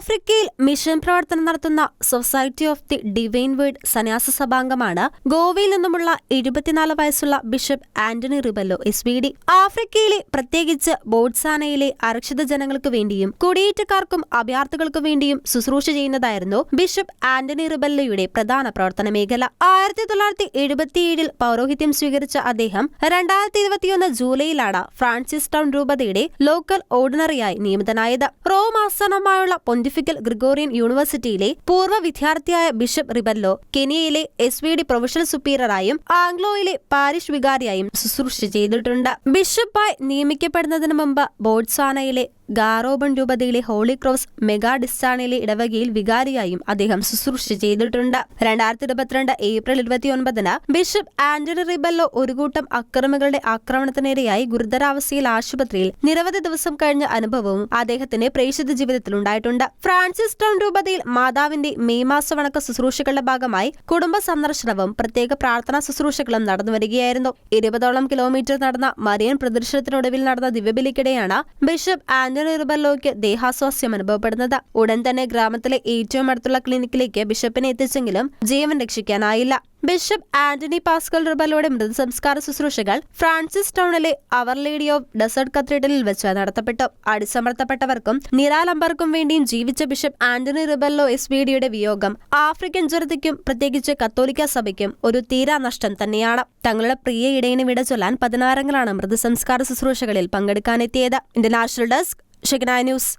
ആഫ്രിക്കയിൽ മിഷൻ പ്രവർത്തനം നടത്തുന്ന society of the divine word സന്യാസ സഭാംഗമാണ് ഗോവയിൽ നിന്നുമുള്ള എഴുപത്തിനാല് വയസ്സുള്ള bishop Anthony Rebello S V D ആഫ്രിക്കയിലെ പ്രത്യേകിച്ച് ബോട്ട്സാനയിലെ അരക്ഷിത ജനങ്ങൾക്ക് വേണ്ടിയും കുടിയേറ്റക്കാർക്കും അഭയാർത്ഥികൾക്കു വേണ്ടിയും ശുശ്രൂഷ ചെയ്യുന്നതായിരുന്നു ബിഷപ്പ് ആന്റണി റിബല്ലോയുടെ പ്രധാന പ്രവർത്തന മേഖല. ആയിരത്തി തൊള്ളായിരത്തി എഴുപത്തിയേഴിൽ പൗരോഹിത്യം സ്വീകരിച്ച അദ്ദേഹം രണ്ടായിരത്തി ഇരുപത്തിയൊന്ന് ജൂലൈയിലാണ് ഫ്രാൻസിസ് ടൗൺ രൂപതയുടെ ലോക്കൽ ഓർഡിനറിയായി നിയമിതനായത്. റോം ആസ്ഥാനമായുള്ള പൊന്തിഫിക്കൽ ഗ്രിഗോറിയൻ യൂണിവേഴ്സിറ്റിയിലെ പൂർവ വിദ്യാർത്ഥിയായ ബിഷപ്പ് റിബല്ലോ കെനിയയിലെ എസ് വി ഡി പ്രൊഫഷണൽ സുപ്പീരിയറായും ആംഗ്ലോയിലെ പാരിഷ് വികാരിയായും ശുശ്രൂഷ ചെയ്തിട്ടുണ്ട്. ബിഷപ്പായി നിയമിക്കപ്പെടുന്നതിന് മുമ്പ് ബോട്ട്സാനയിലെ ഗാറോബൺ രൂപതയിലെ ഹോളി ക്രോസ് മെഗാ ഡിസ്റ്റാണിലെ ഇടവകയിൽ വികാരിയായും അദ്ദേഹം ശുശ്രൂഷ ചെയ്തിട്ടുണ്ട്. രണ്ടായിരത്തി ഇരുപത്തിരണ്ട് ഏപ്രിൽ ഇരുപത്തിയൊൻപതിന് ബിഷപ്പ് ആന്റണി റിബല്ലോ ഒരു കൂട്ടം അക്രമികളുടെ ആക്രമണത്തിനിരയായി ഗുരുതരാവസ്ഥയിൽ ആശുപത്രിയിൽ നിരവധി ദിവസം കഴിഞ്ഞ അനുഭവവും അദ്ദേഹത്തിന്റെ പ്രേക്ഷിത ജീവിതത്തിൽ ഉണ്ടായിട്ടുണ്ട്. ഫ്രാൻസിസ് ടൗൺ രൂപതയിൽ മാതാവിന്റെ മെയ് മാസ വണക്ക ശുശ്രൂഷകളുടെ ഭാഗമായി കുടുംബ സന്ദർശനവും പ്രത്യേക പ്രാർത്ഥനാ ശുശ്രൂഷകളും നടന്നു വരികയായിരുന്നു. ഇരുപതോളം കിലോമീറ്റർ നടന്ന മരിയൻ പ്രദർശനത്തിനൊടുവിൽ നടന്ന ദിവ്യബലിക്കിടെയാണ് ബിഷപ്പ് ആന്റണി റിബല്ലോയ്ക്ക് ദേഹാസ്വാസ്യം അനുഭവപ്പെടുന്നത്. ഉടൻ തന്നെ ഗ്രാമത്തിലെ ഏറ്റവും അടുത്തുള്ള ക്ലിനിക്കിലേക്ക് ബിഷപ്പിനെ എത്തിച്ചെങ്കിലും ജീവൻ രക്ഷിക്കാനായില്ല. ബിഷപ്പ് ആന്റണി പാസ്കൽ റിബലോയുടെ മൃതസംസ്കാര ശുശ്രൂഷകൾ ഫ്രാൻസിസ് ടൗണിലെ അവർ ലേഡി ഓഫ് ഡെസേർട്ട് കത്തീഡ്രലിൽ വെച്ച് നടത്തപ്പെട്ടു. അടിച്ചമർത്തപ്പെട്ടവർക്കും നിരാലംബർക്കും വേണ്ടിയും ജീവിച്ച bishop Anthony Rebello S B ഡിയുടെ വിയോഗം ആഫ്രിക്കൻ ജനതയ്ക്കും പ്രത്യേകിച്ച് കത്തോലിക്ക സഭയ്ക്കും ഒരു തീരാനഷ്ടം തന്നെയാണ്. തങ്ങളുടെ പ്രിയ ഇടയിന് വിട ചൊല്ലാൻ മൃതസംസ്കാര ശുശ്രൂഷകളിൽ പങ്കെടുക്കാനെത്തിയത്. International desk Shegna news